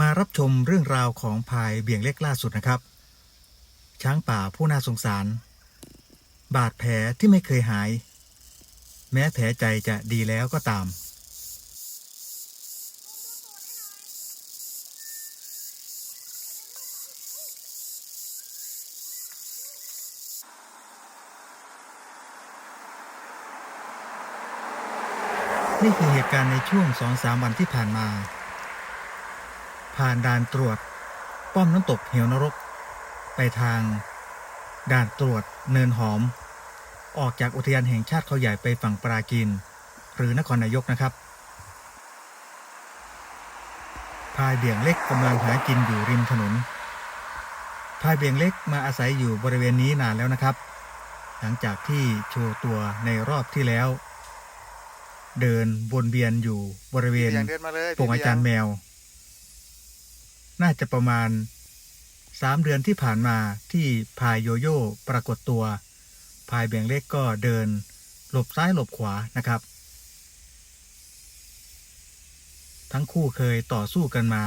มารับชมเรื่องราวของพายเบี่ยงเล็กล่าสุดนะครับ ช้างป่าผู้น่าสงสาร บาดแผลที่ไม่เคยหาย แม้แผลใจจะดีแล้วก็ตาม นี่คือเหตุการณ์ในช่วงสองสามวันที่ผ่านมา ผ่านด่านตรวจ ป้อมน้ำตกเหวนรก ไปทาง ด่านตรวจเนินหอม ออกจากอุทยานแห่งชาติเขาใหญ่ไปฝั่งปราจีนหรือนครนายกนะครับพายเบี่ยงเล็กกำลังหากินอยู่ริมถนนพายเบี่ยงเล็กมาอาศัยอยู่บริเวณนี้นานแล้วนะครับ หลังจากที่โชว์ตัวในรอบที่แล้ว เดินวนเวียนอยู่บริเวณพี่บียงเดินมาเลยโปงอาจารย์แมว น่าจะประมาณสามเดือนที่ผ่านมาที่พายโยโย่ปรากฏตัว พายเบียงเล็กก็เดิน หลบซ้ายหลบขวานะครับ ทั้งคู่เคยต่อสู้กันมา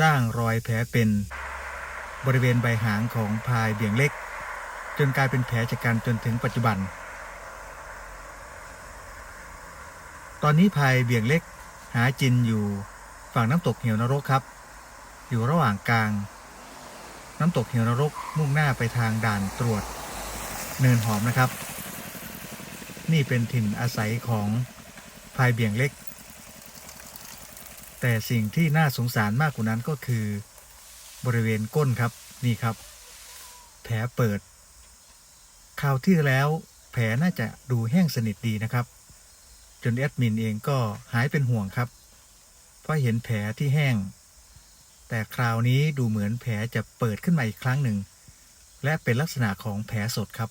สร้างรอยแผลเป็นบริเวณใบหางของพายเบียงเล็ก จนกลายเป็นแผลชะกันจนถึงปัจจุบัน ตอนนี้พายเบียงเล็กหาจินอยู่ฝั่งน้ำตกเหวนรกครับ อยู่ระหว่างกลาง น้ำตกเหวนรกมุ่งหน้าไปทางด่านตรวจ เนินหอมนะครับ นี่เป็นถิ่นอาศัยของพายเบี่ยงเล็ก แต่สิ่งที่น่าสงสารมากกว่านั้นก็คือบริเวณก้นครับนี่ครับ แผลเปิดคราวที่แล้วแผลน่าจะดูแห้งสนิทดีนะครับ จนแอดมินเองก็หายเป็นห่วงครับ เพราะเห็นแผลที่แห้ง แต่คราวนี้ดูเหมือนแผลจะเปิดขึ้นมาอีกครั้งหนึ่ง และเป็นลักษณะของแผลสดครับ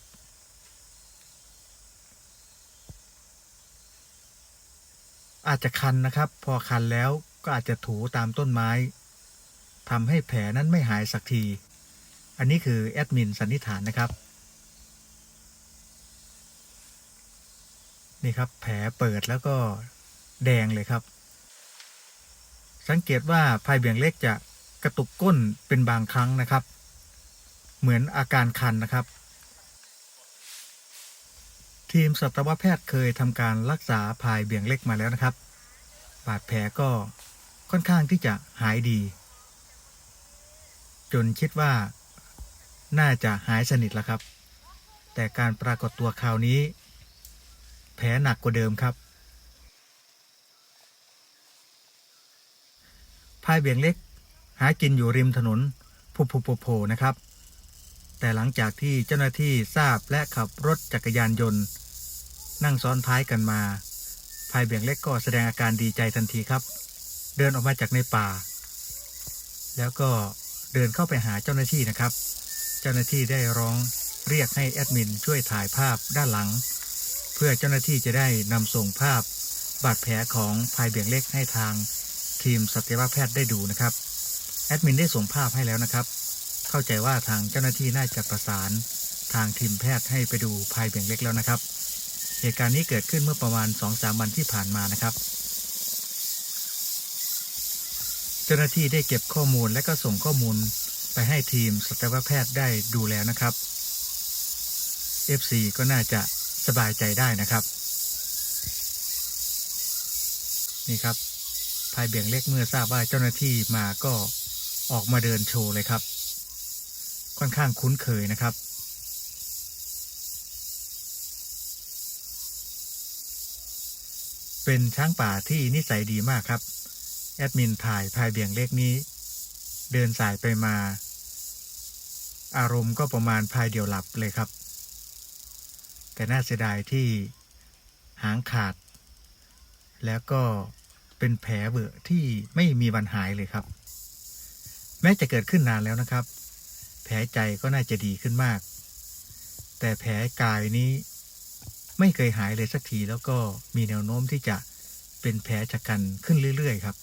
อาจจะคันนะครับ พอคันแล้วก็อาจจะถูตามต้นไม้ทำให้แผลนั้นไม่หายสักที อันนี้คือแอดมินสันนิษฐานนะครับนี่ครับแผลเปิดแล้วก็แดงเลยครับ สังเกตว่าพายเบี่ยงเล็กจะ กระตุกก้นเป็นบางครั้งนะครับ เหมือนอาการคันนะครับ ทีมสัตวแพทย์เคยทำการรักษาพายเบี่ยงเล็กมาแล้วนะครับ บาดแผลก็ค่อนข้างที่จะหายดี จนคิดว่าน่าจะหายสนิทแล้วครับ แต่การปรากฏตัวคราวนี้ แผลหนักกว่าเดิมครับพายเบี่ยงเล็ก หากินอยู่ริมถนนพุพุโผๆนะครับ แต่หลังจากที่เจ้าหน้าที่ทราบและขับรถจักรยานยนต์ นั่งซ้อนท้ายกันมาพายเบี่ยงเล็กก็แสดงอาการดีใจทันทีครับ เดินออกมาจากในป่า แล้วก็เดินเข้าไปหาเจ้าหน้าที่นะครับ เจ้าหน้าที่ได้ร้องเรียกให้แอดมินช่วยถ่ายภาพด้านหลัง เพื่อเจ้าหน้าที่จะได้นำส่งภาพบาดแผลของพายเบี่ยงเล็กให้ทางทีมสัตวแพทย์ได้ดูนะครับ แอดมินได้ส่งภาพให้แล้วนะครับ เข้าใจว่าทางเจ้าหน้าที่น่าจะประสานทางทีมแพทย์ให้ไปดูพายเบี่ยงเล็กแล้วนะครับ เหตุการณ์นี้เกิดขึ้นเมื่อประมาณ 2-3 วันที่ผ่านมานะครับ เจ้าหน้าที่ได้เก็บข้อมูลและก็ส่งข้อมูลไปให้ทีมสัตวแพทย์ได้ดูแล้วนะครับ FC ก็น่าจะสบายใจได้นะครับ นี่ครับพายเบี่ยงเล็กเมื่อทราบว่าเจ้าหน้าที่มาก็ ออกมาเดินโชว์เลยครับ ค่อนข้างคุ้นเคยนะครับ เป็นช้างป่าที่นิสัยดีมากครับ แอดมินถ่ายพายเบี่ยงเล็กนี้ เดินสายไปมา อารมณ์ก็ประมาณพายเดียวหลับเลยครับ แต่น่าเสียดายที่หางขาด แล้วก็เป็นแผลเบื่อที่ไม่มีวันหายเลยครับ แม้จะเกิดขึ้นนานแล้วนะครับ แผลใจก็น่าจะดีขึ้นมาก แต่แผลกายนี้ไม่เคยหายเลยสักทีแล้วก็มีแนวโน้มที่จะเป็นแผลชะกันขึ้นเรื่อย ๆ ครับ